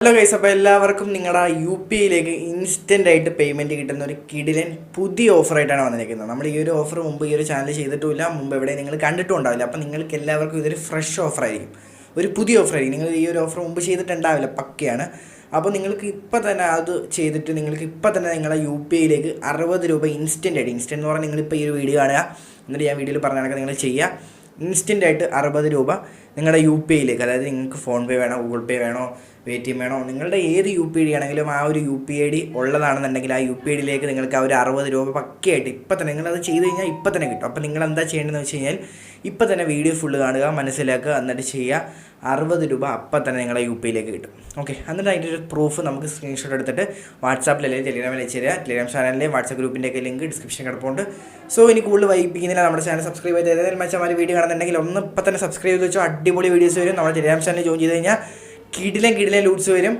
Hello guys അപ്പോൾ എല്ലാവർക്കും നിങ്ങളുടെ യു പി ഐയിലേക്ക് ഇൻസ്റ്റന്റ് ആയിട്ട് പേയ്മെന്റ് കിട്ടുന്ന ഒരു കിടിലൻ പുതിയ ഓഫറായിട്ടാണ് വന്നിരിക്കുന്നത്. നമ്മൾ ഈ ഒരു ഓഫർ മുമ്പ് ഈ ഒരു ചാനൽ ചെയ്തിട്ടുമില്ല. മുമ്പ് എവിടെ നിങ്ങൾ കണ്ടിട്ടും ഉണ്ടാവില്ല അപ്പോൾ നിങ്ങൾക്ക് എല്ലാവർക്കും ഇതൊരു ഫ്രഷ് ഓഫറായിരിക്കും ഒരു പുതിയ ഓഫറായിരിക്കും നിങ്ങൾ ഈ ഒരു ഓഫർ മുമ്പ് ചെയ്തിട്ടുണ്ടാവില്ല. പക്കയാണ്. അപ്പോൾ നിങ്ങൾക്ക് ഇപ്പോൾ തന്നെ അത് ചെയ്തിട്ട് നിങ്ങൾക്ക് ഇപ്പോൾ തന്നെ നിങ്ങളുടെ യു പി ഐയിലേക്ക് അറുപത് രൂപ ഇൻസ്റ്റന്റ് ആയിട്ട് ഇൻസ്റ്റന്റ് എന്ന് പറഞ്ഞാൽ നിങ്ങളിപ്പോൾ ഈ ഒരു വീഡിയോ കാണുക. എന്നിട്ട് ഞാൻ വീഡിയോയിൽ പറഞ്ഞ നിങ്ങൾ ചെയ്യുക ഇൻസ്റ്റന്റ് ആയിട്ട് അറുപത് രൂപ നിങ്ങളുടെ യു പി ഐയിലേക്ക് അതായത് നിങ്ങൾക്ക് ഫോൺ പേ വേണോ ഗൂഗിൾ പേ വേണോ പേ ടി എം വേണോ നിങ്ങളുടെ ഏത് യു പി ഐ ഡി ആണെങ്കിലും ആ ഒരു യു പി ഐ ഡി ഉള്ളതാണെന്നുണ്ടെങ്കിൽ ആ യു പി ഐ ഡിയിലേക്ക് നിങ്ങൾക്ക് ആ ഒരു അറുപത് രൂപ പക്കയായിട്ട് ഇപ്പം തന്നെ നിങ്ങളത് ചെയ്ത് കഴിഞ്ഞാൽ ഇപ്പം തന്നെ കിട്ടും. അപ്പോൾ നിങ്ങൾ എന്താ ചെയ്യേണ്ടതെന്ന് വെച്ച് കഴിഞ്ഞാൽ ഇപ്പം തന്നെ വീഡിയോ ഫുള്ള് കാണുക മനസ്സിലാക്കുക എന്നിട്ട് ചെയ്യുക അറുപത് രൂപ അപ്പം തന്നെ നിങ്ങളെ യു പി ഐയിലേക്ക് കിട്ടും. ഓക്കെ എന്നിട്ട് അതിന്റെ ഒരു പ്രൂഫ് നമുക്ക് സ്ക്രീൻഷോട്ട് എടുത്തിട്ട് വാട്സാപ്പിൽ അല്ലെങ്കിൽ ടെലിഗ്രാമിൽ അയച്ചു തരിക ടെലിഗ്രാം ചാനലിലെ വാട്സാപ്പ് ഗ്രൂപ്പിന്റെയൊക്കെ ലിങ്ക് ഡിസ്ക്രിപ്ഷൻ കിടപ്പുണ്ട്. സോ ഇനി കൂടുതൽ വൈകിപ്പിക്കുന്നില്ല നമ്മുടെ ചാനൽ സബ്സ്ക്രൈബ് ചെയ്ത് ഏതെങ്കിലും മച്ചമാർ വീഡിയോ കാണുന്നുണ്ടെങ്കിൽ ഒന്ന് ഇപ്പം തന്നെ സബ്സ്ക്രൈബ് ചെയ്ത് വെച്ചോ. അടിപൊളി വീഡിയോസ് വരും. നമ്മുടെ ടെലിഗ്രാം ചാനൽ ജോയിൻ ചെയ്ത് കഴിഞ്ഞാൽ കിടിലൻ കിടിലൻ ലൂട്ട്സ് വരും.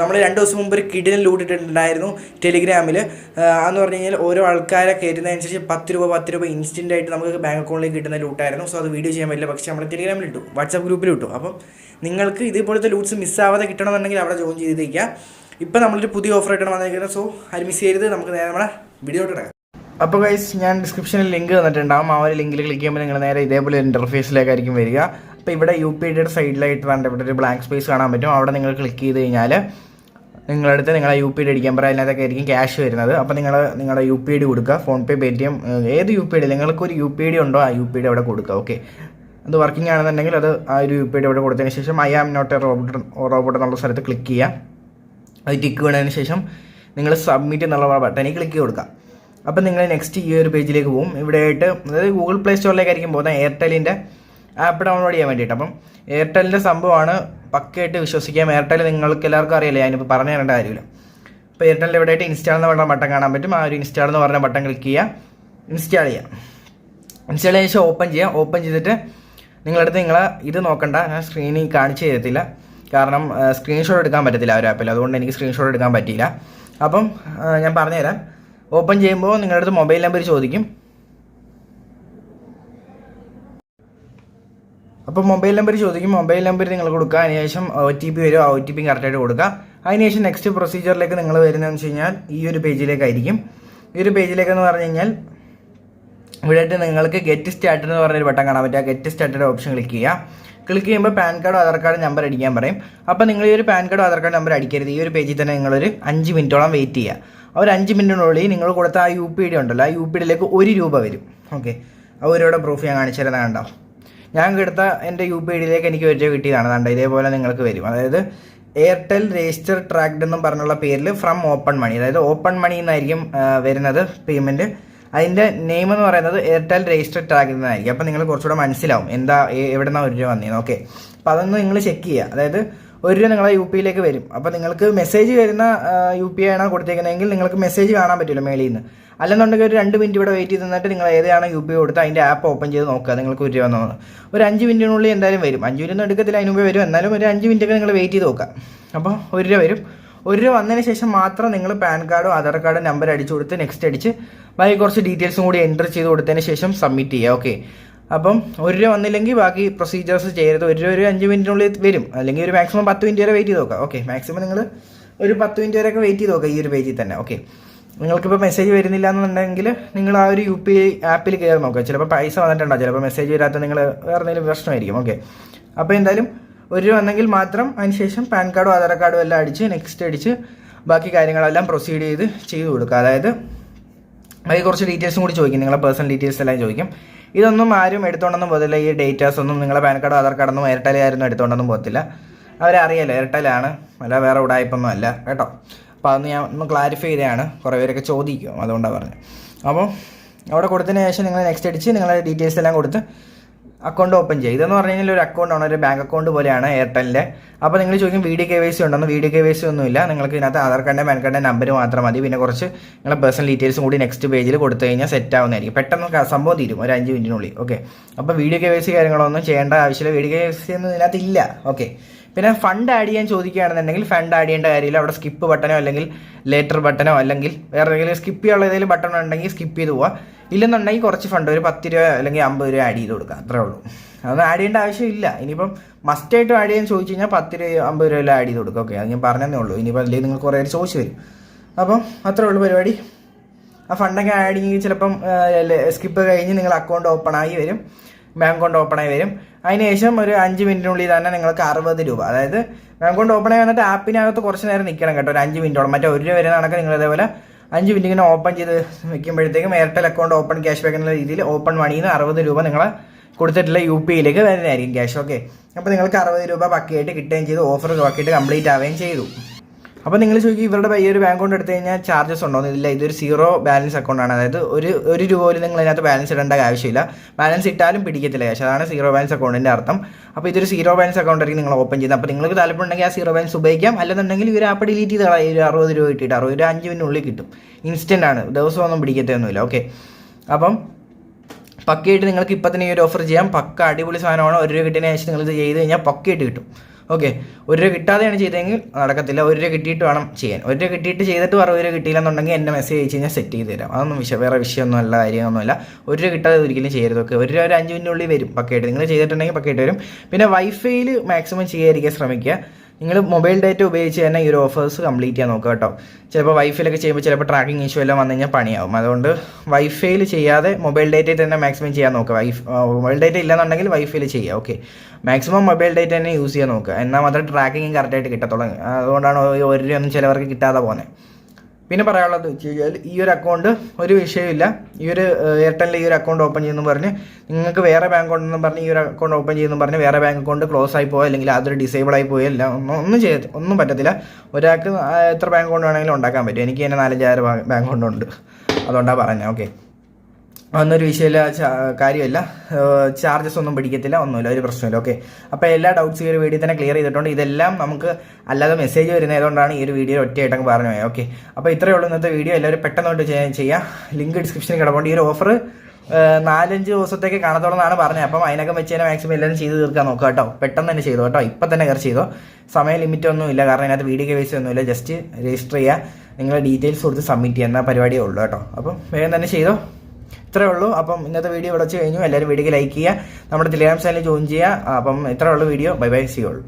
നമ്മൾ രണ്ട് ദിവസം മുമ്പ് ഒരു കിടിലൻ ലൂട്ട് ഇട്ടിട്ടുണ്ടായിരുന്നു ടെലിഗ്രാമിൽ എന്ന് പറഞ്ഞു കഴിഞ്ഞാൽ ഓരോ ആൾക്കാരെ കയറ്റുന്നതനുസരിച്ച് പത്ത് രൂപ പത്ത് രൂപ ഇൻസ്റ്റന്റ് ആയിട്ട് നമുക്ക് ബാങ്ക് അക്കൗണ്ടിലേക്ക് കിട്ടുന്ന ലൂട്ടായിരുന്നു. സോ അത് വീഡിയോ ചെയ്യാൻ പറ്റില്ല. പക്ഷേ നമ്മൾ ടെലിഗ്രാമിൽ ഇട്ടു. വാട്സാപ്പ് ഗ്രൂപ്പിൽ ഇട്ടു. അപ്പം നിങ്ങൾക്ക് ഇതുപോലത്തെ ലൂട്ട്സ് മിസ്സാവാതെ കിട്ടണമെന്നുണ്ടെങ്കിൽ അവിടെ ജോയിൻ ചെയ്തിരിക്കുക. ഇപ്പം നമ്മളൊരു പുതിയ ഓഫർ ആയിട്ടാണ് വന്നിരിക്കുന്നത്. സോ അത് മിസ് ചെയ്യരുത്. നമുക്ക് നേരെ നമ്മുടെ വീഡിയോ ഇടാം അപ്പോൾ ഗൈസ് ഞാൻ ഡിസ്ക്രിപ്ഷനിൽ ലിങ്ക് തന്നിട്ടുണ്ടാകും ആ ഒരു ലിങ്കിൽ ക്ലിക്ക് ചെയ്യുമ്പോൾ നിങ്ങൾ നേരെ ഇതേപോലെ ഇന്റർഫേസിലേക്കായിരിക്കും വരിക. അപ്പോൾ ഇവിടെ യു പി ഐയുടെ സൈഡിലായിട്ട് വേണ്ട ഇവിടെ ഒരു ബ്ലാങ്ക് സ്പേസ് കാണാൻ പറ്റും. അവിടെ നിങ്ങൾ ക്ലിക്ക് ചെയ്ത് കഴിഞ്ഞാൽ നിങ്ങളടുത്ത് നിങ്ങളെ യു പി ഐ അടിക്കാൻ പറയാം അതിനകത്തൊക്കെ ആയിരിക്കും ക്യാഷ് വരുന്നത്. അപ്പോൾ നിങ്ങൾ നിങ്ങളുടെ യു പി ഐ ഡി കൊടുക്കുക PhonePe Paytm ഏത് യു പി ഐ ഡി നിങ്ങൾക്ക് ഒരു യു പി ഐ ഡി ഉണ്ടോ ആ യു പി ഐ ഡി അവിടെ കൊടുക്കുക ഓക്കെ അത് വർക്കിംഗ് ആണെന്നുണ്ടെങ്കിൽ അത് ആ ഒരു യു പി ഐ ഡി അവിടെ കൊടുത്തതിന് ശേഷം I am not a robot robot എന്നുള്ള സ്ഥലത്ത് ക്ലിക്ക് ചെയ്യുക. അത് ടിക്ക് വീണതിന് ശേഷം നിങ്ങൾ സബ്മിറ്റ് എന്നുള്ള ബട്ടണിൽ ക്ലിക്ക് കൊടുക്കുക. അപ്പോൾ നിങ്ങൾ നെക്സ്റ്റ് ഈ ഒരു പേജിലേക്ക് പോകും. ഇവിടെ ആയിട്ട് അതായത് ഗൂഗിൾ പ്ലേ സ്റ്റോറിലേക്കായിരിക്കും പോകുന്നത് എയർടെലിന്റെ ആപ്പ് ഡൗൺലോഡ് ചെയ്യാൻ വേണ്ടിയിട്ട്. അപ്പം എയർടെലിന്റെ സംഭവമാണ് പക്കയായിട്ട് വിശ്വസിക്കാം. എയർടെൽ നിങ്ങൾക്ക് എല്ലാവർക്കും അറിയില്ല? ഞാനിപ്പോൾ പറഞ്ഞു തരേണ്ട കാര്യമില്ല. അപ്പോൾ എയർടെലിന്റെ എവിടെ ആയിട്ട് ഇൻസ്റ്റാൾ എന്ന് പറഞ്ഞ ബട്ടൺ കാണാൻ പറ്റും. ആ ഒരു ഇൻസ്റ്റാൾ എന്ന് പറഞ്ഞ ബട്ടൺ ക്ലിക്ക് ചെയ്യുക ഇൻസ്റ്റാൾ ചെയ്യുക ഇൻസ്റ്റാൾ ചെയ്ത ശേഷം ഓപ്പൺ ചെയ്യുക ഓപ്പൺ ചെയ്തിട്ട് നിങ്ങളടുത്ത് നിങ്ങൾ ഇത് നോക്കണ്ട. ഞാൻ സ്ക്രീനിൽ കാണിച്ചു തരത്തില്ല. കാരണം സ്ക്രീൻഷോട്ട് എടുക്കാൻ പറ്റത്തില്ല ആ ഒരു ആപ്പിൽ അതുകൊണ്ട് എനിക്ക് സ്ക്രീൻഷോട്ട് എടുക്കാൻ പറ്റിയില്ല. അപ്പം ഞാൻ പറഞ്ഞുതരാം ഓപ്പൺ ചെയ്യുമ്പോൾ നിങ്ങളുടെ അടുത്ത് മൊബൈൽ നമ്പർ ചോദിക്കും. അപ്പോൾ മൊബൈൽ നമ്പർ ചോദിക്കും മൊബൈൽ നമ്പർ നിങ്ങൾ കൊടുക്കുക അതിനുശേഷം ഒ ടി പി വരും ആ ഒ ടി പി കറക്റ്റായിട്ട് കൊടുക്കുക. അതിനുശേഷം നെക്സ്റ്റ് പ്രൊസീജിയറിലേക്ക് നിങ്ങൾ വരുന്നതെന്ന് വെച്ച് കഴിഞ്ഞാൽ ഈ ഒരു പേജിലേക്കായിരിക്കും ഈ ഒരു പേജിലേക്കെന്ന് പറഞ്ഞു കഴിഞ്ഞാൽ ഇവിടെയായിട്ട് നിങ്ങൾക്ക് ഗെറ്റ് സ്റ്റാർട്ടഡ് എന്ന് പറഞ്ഞൊരു ബട്ടൺ കാണാൻ പറ്റുക ഗെറ്റ് സ്റ്റാർട്ടഡ് ഓപ്ഷൻ ക്ലിക്ക് ചെയ്യുക. ക്ലിക്ക് ചെയ്യുമ്പോൾ പാൻ കാർഡോ ആധാർ കാർഡ് നമ്പർ അടിക്കാൻ പറയും. അപ്പോൾ നിങ്ങൾ ഈ ഒരു പാൻ കാർഡോ ആധാർ കാർഡ് നമ്പർ അടിക്കരുത്. ഈ ഒരു പേജിൽ തന്നെ നിങ്ങളൊരു അഞ്ച് മിനിറ്റോളം വെയിറ്റ് ചെയ്യുക. ആ ഒരു അഞ്ച് മിനിറ്റിനുള്ളിൽ നിങ്ങൾ കൊടുത്ത ആ യു പി ഡി ഉണ്ടല്ലോ ആ യു പി ഡിയിലേക്ക് ഒരു രൂപ വരും. ഓക്കെ ആ ഒരു പ്രൂഫ് ഞാൻ കാണിച്ചു തരുന്നത് കണ്ടോ ഞാൻ എടുത്ത എന്റെ യു പി ഡിയിലേക്ക് എനിക്ക് ഒരു കിട്ടിയതാണ്. കണ്ടോ ഇതേപോലെ നിങ്ങൾക്ക് വരും. അതായത് എയർടെൽ രജിസ്റ്റർ ട്രാക്ഡ് എന്നും പറഞ്ഞുള്ള പേരിൽ ഫ്രം ഓപ്പൺ മണി അതായത് ഓപ്പൺ മണി എന്നായിരിക്കും വരുന്നത് പേയ്മെന്റ് അതിന്റെ നെയിം എന്ന് പറയുന്നത് എയർടെൽ രജിസ്റ്റർ ട്രാക്ഡ് എന്നായിരിക്കും. അപ്പോൾ നിങ്ങൾ കുറച്ചുകൂടെ മനസ്സിലാവും എന്താ എവിടെ നിന്നാണ് ഒരു രൂപ വന്നതെന്ന് ഓക്കെ അപ്പോൾ അതൊന്ന് നിങ്ങൾ ചെക്ക് ചെയ്യുക. അതായത് ഒരു രൂപ നിങ്ങളെ യു പിയിലേക്ക് വരും. അപ്പോൾ നിങ്ങൾക്ക് മെസ്സേജ് വരുന്ന യു പി ആണ് കൊടുത്തേക്കുന്നതെങ്കിൽ നിങ്ങൾക്ക് മെസ്സേജ് കാണാൻ പറ്റില്ല മേളിൽ നിന്ന്. അല്ലെന്നുണ്ടെങ്കിൽ ഒരു രണ്ട് മിനിറ്റ് ഇവിടെ വെയിറ്റ് ചെയ്ത് നിന്നിട്ട് നിങ്ങൾ ഏതാണ് യു പി കൊടുത്ത് അതിന്റെ ആപ്പ് ഓപ്പൺ ചെയ്ത് നോക്കുക. നിങ്ങൾക്ക് ഒരു രൂപ വന്നത് ഒരു അഞ്ച് മിനിറ്റിനുള്ളിൽ എന്തായാലും വരും. അഞ്ച് മിനിറ്റ് ഒന്നും എടുക്കത്തില്ല അതിന് മുമ്പ് വരും. എന്നാലും ഒരു അഞ്ച് മിനിറ്റ് ഒക്കെ നിങ്ങൾ വെയിറ്റ് ചെയ്ത് നോക്കുക. അപ്പോൾ ഒരു രൂപ വരും. ഒരു രൂപ വന്നതിന് ശേഷം മാത്രം നിങ്ങൾ പാൻ കാർഡോ ആധാർ കാർഡോ നമ്പർ അടിച്ചു കൊടുത്ത് നെക്സ്റ്റ് അടിച്ച് ബാക്കി കുറച്ച് ഡീറ്റെയിൽസും കൂടി എന്റർ ചെയ്ത് കൊടുത്തതിന് ശേഷം സബ്മിറ്റ് ചെയ്യുക. ഓക്കെ അപ്പം ഒരു രൂപ വന്നില്ലെങ്കിൽ ബാക്കി പ്രൊസീജിയേഴ്സ് ചെയ്യരുത്. ഒരു രൂപ ഒരു അഞ്ച് മിനിറ്റിനുള്ളിൽ വരും. അല്ലെങ്കിൽ ഒരു മാക്സിമം പത്ത് മിനിറ്റ് വരെ വെയിറ്റ് ചെയ്ത് നോക്കാം. ഓക്കെ മാക്സിമം നിങ്ങൾ ഒരു പത്ത് മിനിറ്റ് വരെയൊക്കെ വെയിറ്റ് ചെയ്ത് നോക്കാം ഈ ഒരു പേജിൽ തന്നെ. ഓക്കെ നിങ്ങൾക്കിപ്പോൾ മെസ്സേജ് വരുന്നില്ല എന്നുണ്ടെങ്കിൽ നിങ്ങൾ ആ ഒരു യു പി ഐ ആപ്പിൽ കയറി നോക്കുക. ചിലപ്പോൾ പൈസ വന്നിട്ടുണ്ടോ ചിലപ്പോൾ മെസ്സേജ് വരാത്ത നിങ്ങൾ വേറെ എന്തെങ്കിലും പ്രശ്നമായിരിക്കും. ഓക്കെ അപ്പോൾ എന്തായാലും ഒരു രൂപ വന്നെങ്കിൽ മാത്രം അതിനുശേഷം പാൻ കാർഡും ആധാർ കാർഡും എല്ലാം അടിച്ച് നെക്സ്റ്റ് അടിച്ച് ബാക്കി കാര്യങ്ങളെല്ലാം പ്രൊസീഡ് ചെയ്ത് ചെയ്ത് കൊടുക്കുക. അതായത് അതിൽ കുറച്ച് ഡീറ്റെയിൽസും കൂടി ചോദിക്കും. നിങ്ങളെ പേഴ്സണൽ ഡീറ്റെയിൽസ് എല്ലാം ചോദിക്കും. ഇതൊന്നും ആരും എടുത്തോണ്ടൊന്നും പോകത്തില്ല. ഈ ഡേറ്റാസ് ഒന്നും നിങ്ങളെ പാൻ കാർഡോ ആധാർ കാർഡൊന്നും എയർടെൽ ആയിരുന്നു എടുത്തോണ്ടൊന്നും പോകത്തില്ല. അവരെ അറിയാലോ എയർടെലാണ് അല്ല വേറെ ഉടായ്പൊന്നും അല്ല കേട്ടോ. അപ്പോൾ അതൊന്ന് ഞാൻ ഒന്ന് ക്ലാരിഫൈ ചെയ്തതാണ്. കുറേ പേരൊക്കെ ചോദിക്കും അതുകൊണ്ടാണ് പറഞ്ഞത്. അപ്പോൾ അവിടെ കൊടുത്തതിന് ശേഷം നിങ്ങൾ നെക്സ്റ്റ് അടിച്ച് നിങ്ങളുടെ ഡീറ്റെയിൽസ് എല്ലാം കൊടുത്ത് അക്കൗണ്ട് ഓപ്പൺ ചെയ്യുക. ഇതെന്ന് പറഞ്ഞു കഴിഞ്ഞാൽ ഒരു അക്കൗണ്ടാണ് ഒരു ബാങ്ക് അക്കൗണ്ട് പോലെയാണ് എയർടെലിന്റെ അപ്പോൾ നിങ്ങൾ ചോദിക്കും വീഡിയോ കെ വൈ സി ഉണ്ടെന്ന് വീഡിയോ കെ വൈ സി ഒന്നുമില്ല. നിങ്ങൾക്ക് ഇതിനകത്ത് ആധാർ കാർഡിന്റെ പാൻ കാർഡിന്റെ നമ്പർ മാത്രം മതി. പിന്നെ കുറച്ച് നിങ്ങളുടെ പേഴ്സണൽ ഡീറ്റെയിൽസും കൂടി നെക്സ്റ്റ് പേജിൽ കൊടുത്തു കഴിഞ്ഞാൽ സെറ്റ് ആവുന്നതായിരിക്കും. പെട്ടെന്ന് സംഭവം തീരും. ഒരു അഞ്ച് മിനിറ്റിനുള്ളിൽ ഓക്കെ അപ്പോൾ വീഡിയോ കെ വൈ സി കാര്യങ്ങളൊന്നും ചെയ്യേണ്ട ആവശ്യമില്ല. വീഡിയോ കെ വൈ സി ഒന്നും ഇതിനകത്ത് ഇല്ല. ഓക്കെ പിന്നെ ഫണ്ട് ആഡ് ചെയ്യാൻ ചോദിക്കുകയാണെന്നുണ്ടെങ്കിൽ ഫണ്ട് ആഡ് ചെയ്യേണ്ട കാര്യമില്ല. അവിടെ സ്കിപ്പ് ബട്ടനോ അല്ലെങ്കിൽ ലേറ്റർ ബട്ടനോ അല്ലെങ്കിൽ വേറെ ഏതെങ്കിലും സ്കിപ്പ് ചെയ്യാനുള്ള ഏതെങ്കിലും ബട്ടൺ ഉണ്ടെങ്കിൽ സ്കിപ്പ് ചെയ്ത് പോവുക ഇല്ലെന്നുണ്ടെങ്കിൽ കുറച്ച് ഫണ്ട് ഒരു പത്ത് രൂപ അല്ലെങ്കിൽ അമ്പത് രൂപ ആഡ് ചെയ്ത് കൊടുക്കുക. അത്രേ ഉള്ളൂ. അതൊന്നും ആഡ് ചെയ്യേണ്ട ആവശ്യമില്ല ഇനിയിപ്പം മസ്റ്റായിട്ട് ആഡ് ചെയ്യാൻ ചോദിച്ചു കഴിഞ്ഞാൽ പത്ത് രൂപ അമ്പത് രൂപ ആഡ് ചെയ്ത് കൊടുക്കുക. ഓക്കെ അത് ഞാൻ പറഞ്ഞതേ ഉള്ളൂ. ഇനിയിപ്പോൾ അല്ലെങ്കിൽ നിങ്ങൾ കുറേ പേര് ചോദിച്ചു വരും. അപ്പം അത്രേ ഉള്ളൂ പരിപാടി. ആ ഫണ്ടൊക്കെ ആഡ് ചെയ്യും ചിലപ്പം സ്കിപ്പ് കഴിഞ്ഞ് നിങ്ങൾ അക്കൗണ്ട് ഓപ്പൺ ആയി വരും. ബാങ്ക് അക്കൗണ്ട് ഓപ്പൺ ആയി വരും. അതിനുശേഷം ഒരു അഞ്ച് മിനിറ്റിനുള്ളിൽ തന്നെ നിങ്ങൾക്ക് അറുപത് രൂപ. അതായത് ബാങ്ക് അക്കൗണ്ട് ഓപ്പൺ ആയി വന്നിട്ട് ആപ്പിനകത്ത് കുറച്ച് നേരം നിൽക്കണം കേട്ടോ. ഒരു അഞ്ച് മിനിറ്റോളം. മറ്റേ ഒരു രൂപ വരെ നടക്കുക നിങ്ങൾ ഇതേപോലെ അഞ്ച് മിനിറ്റ് ഇങ്ങനെ ഓപ്പൺ ചെയ്ത് വെക്കുമ്പോഴത്തേക്കും Airtel account open cash back എന്ന രീതിയിൽ ഓപ്പൺ മണിയിൽ നിന്ന് അറുപത് രൂപ നിങ്ങൾ കൊടുത്തിട്ടുള്ള യു പി ഐയിലേക്ക് വരുന്നതായിരിക്കും ക്യാഷ് ഓക്കെ അപ്പോൾ നിങ്ങൾക്ക് അറുപത് രൂപ ബാക്കിയായിട്ട് കിട്ടുകയും ചെയ്തു. ഓഫർ ബാക്കിയിട്ട് കംപ്ലീറ്റ് ആവുകയും ചെയ്തു. അപ്പോൾ നിങ്ങൾ ചോദിക്കും ഇവരുടെ ഈ ഒരു ബാങ്ക് അക്കൗണ്ട് എടുത്തു കഴിഞ്ഞാൽ ചാർജസ് ഉണ്ടോ ഇല്ല ഇതൊരു സീറോ ബാലൻസ് അക്കൗണ്ട് ആണ്. അതായത് ഒരു ഒരു രൂപ പോലും നിങ്ങൾ അതിനകത്ത് ബാലൻസ് ഇടേണ്ട ആവശ്യമില്ല. ബാലൻസ് ഇട്ടാലും പിടിക്കത്തില്ല ക്യാഷ് അതാണ് സീറോ ബാലൻസ് അക്കൗണ്ടിന്റെ അർത്ഥം. അപ്പോൾ ഇതൊരു സീറോ ബാലൻസ് അക്കൗണ്ട് ആയിരിക്കും നിങ്ങൾ ഓപ്പൺ ചെയ്യുന്നത്. അപ്പോൾ നിങ്ങൾക്ക് താല്പര്യമുണ്ടെങ്കിൽ ആ സീറോ ബാലൻസ് ഉപയോഗിക്കാം. അല്ലെന്നുണ്ടെങ്കിൽ ഒരു ആപ്പ് ഡിലീറ്റ് ചെയ്ത് ഒരു അറുപത് രൂപ ഇട്ടിട്ട് അറുപത് രൂപ അഞ്ച് മിനിറ്റിനുള്ളിൽ കിട്ടും. ഇൻസ്റ്റന്റ് ആണ്. ദിവസമൊന്നും പിടിക്കത്തൊന്നുമില്ല ഓക്കെ അപ്പം പക്കയായിട്ട് നിങ്ങൾക്ക് ഇപ്പം തന്നെ ഈ ഒരു ഓഫർ ചെയ്യാം. പക്ക അടിപൊളി സാധനമാണ്. ഒരു രൂപ കിട്ടിയതിന് ശേഷം നിങ്ങൾ ഇത് ചെയ്ത് കഴിഞ്ഞാൽ പക്കയായിട്ട് കിട്ടും. ഓക്കെ. ഒരു രൂപ കിട്ടാതെയാണ് ചെയ്തതെങ്കിൽ നടക്കത്തില്ല. ഒരു രൂപ കിട്ടിയിട്ട് വേണം ചെയ്യാൻ. ഒരു രൂപ കിട്ടിയിട്ട് ചെയ്തിട്ട് വേറെ ഒരു രൂപ കിട്ടിയില്ലെന്നുണ്ടെങ്കിൽ എന്നെ മെസ്സേജ് അയച്ച് കഴിഞ്ഞാൽ സെറ്റ് ചെയ്ത് തരാം. അതൊന്നും വിഷയം വേറെ വിഷയമൊന്നും അല്ല കാര്യമൊന്നുമല്ല. ഒരു രൂപ കിട്ടാതെ ഒരിക്കലും ചെയ്യരുത്. ഓക്കെ. ഒരു രൂപ ഒരു അഞ്ച് മിനിറ്റിനുള്ളിൽ വരും പക്കയായിട്ട് നിങ്ങൾ ചെയ്തിട്ടുണ്ടെങ്കിൽ പക്കയായിട്ട് വരും. പിന്നെ വൈഫൈയിൽ മാക്സിമം ചെയ്യാതിരിക്കാൻ ശ്രമിക്കുക. നിങ്ങൾ മൊബൈൽ ഡേറ്റ ഉപയോഗിച്ച് തന്നെ ഈ ഒരു ഓഫേഴ്സ് കംപ്ലീറ്റ് ചെയ്യാൻ നോക്കുക കേട്ടോ. ചിലപ്പോൾ വൈഫൈയിലൊക്കെ ചെയ്യുമ്പോൾ ചിലപ്പോൾ ട്രാക്കിംഗ് ഇഷ്യൂ എല്ലാം വന്നു കഴിഞ്ഞാൽ പണിയാവും. അതുകൊണ്ട് വൈഫൈയിൽ ചെയ്യാതെ മൊബൈൽ ഡാറ്റയിൽ തന്നെ മാക്സിമം ചെയ്യാൻ നോക്കുക. വൈഫ് മൊബൈൽ ഡാറ്റ ഇല്ലെന്നുണ്ടെങ്കിൽ വൈഫൈയിൽ ചെയ്യുക. ഓക്കെ മാക്സിമം മൊബൈൽ ഡേറ്റ തന്നെ യൂസ് ചെയ്യാൻ നോക്കുക. എന്നാൽ മാത്രമേ ട്രാക്കിംഗ് കറക്റ്റായിട്ട് കിട്ടത്തുള്ളൂ. അതുകൊണ്ടാണ് ഒരു ഒന്നും ചിലവർക്ക് കിട്ടാതെ പോകുന്നത് പിന്നെ പറയാനുള്ളത് വെച്ച് കഴിഞ്ഞാൽ ഈ ഒരു അക്കൗണ്ട് ഒരു വിഷയമില്ല ഈ ഒരു എയർടെലിൽ ഈ ഒരു അക്കൗണ്ട് ഓപ്പൺ ചെയ്യുന്നു പറഞ്ഞ് നിങ്ങൾക്ക് വേറെ ബാങ്ക് അക്കൗണ്ട് എന്ന് പറഞ്ഞ് ഈ ഒരു അക്കൗണ്ട് ഓപ്പൺ ചെയ്യുന്നു പറഞ്ഞ് വേറെ ബാങ്ക് അക്കൗണ്ട് ക്ലോസ് ആയി പോയോ അല്ലെങ്കിൽ അതൊരു ഡിസേബിൾ ആയി പോയോ എല്ലാം ഒന്നും ഒന്നും ചെയ്യ ഒന്നും പറ്റത്തില്ല. ഒരാൾക്ക് എത്ര ബാങ്ക് അക്കൗണ്ട് വേണമെങ്കിലും ഉണ്ടാക്കാൻ പറ്റും. എനിക്ക് തന്നെ നാലഞ്ചായിരം ബാങ്ക് അക്കൗണ്ട് ഉണ്ട്. അതുകൊണ്ടാണ് പറഞ്ഞത്. ഓക്കെ ഒന്നൊരു വിഷയമില്ല കാര്യമല്ല. ചാർജസ് ഒന്നും പിടിക്കത്തില്ല ഒന്നുമില്ല ഒരു പ്രശ്നമില്ല. ഓക്കെ അപ്പോൾ എല്ലാ ഡൗട്ട്സ് ഈ ഒരു വീഡിയോ തന്നെ ക്ലിയർ ചെയ്തിട്ടുണ്ട്. ഇതെല്ലാം നമുക്ക് അല്ലാതെ മെസ്സേജ് വരുന്നതുകൊണ്ടാണ് ഈ ഒരു വീഡിയോ ഒറ്റയായിട്ടങ്ങ് പറഞ്ഞു പോയത് ഓക്കെ അപ്പോൾ ഇത്രയേ ഉള്ളൂ ഇന്നത്തെ വീഡിയോ എല്ലാവരും പെട്ടെന്നോട്ട് ചെയ്യാൻ ചെയ്യാം ലിങ്ക് ഡിസ്ക്രിപ്ഷനിൽ കിടപ്പുണ്ട്. ഈ ഒരു ഓഫർ നാലഞ്ച് ദിവസത്തേക്ക് കാണത്തോളന്നാണ് പറഞ്ഞത്. അപ്പം അതിനൊക്കെ വെച്ച് തന്നെ മാക്സിമം എല്ലാവരും ചെയ്ത് തീർക്കാൻ നോക്കുക കേട്ടോ. പെട്ടെന്ന് തന്നെ ചെയ്തു കേട്ടോ. ഇപ്പം തന്നെ കയറി ചെയ്തോ. സമയ ലിമിറ്റ് ഒന്നും ഇല്ല. കാരണം അതിനകത്ത് വീഡിയോ കേസ് ഒന്നുമില്ല ജസ്റ്റ് രജിസ്റ്റർ ചെയ്യുക നിങ്ങളുടെ ഡീറ്റെയിൽസ് കൊടുത്ത് സബ്മിറ്റ് ചെയ്യുന്ന പരിപാടിയേ ഉള്ളൂ കേട്ടോ. അപ്പം വേഗം തന്നെ ചെയ്തോ. ഇത്രേ ഉള്ളൂ. അപ്പം ഇന്നത്തെ വീഡിയോ ഇവിടെ വെച്ച് കഴിഞ്ഞു. എല്ലാവരും വീഡിയോക്ക് ലൈക്ക് ചെയ്യുക. നമ്മുടെ ടെലിഗ്രാം ചാനൽ ജോയിൻ ചെയ്യുക. അപ്പം ഇത്രേ ഉള്ളൂ video. Bye bye see all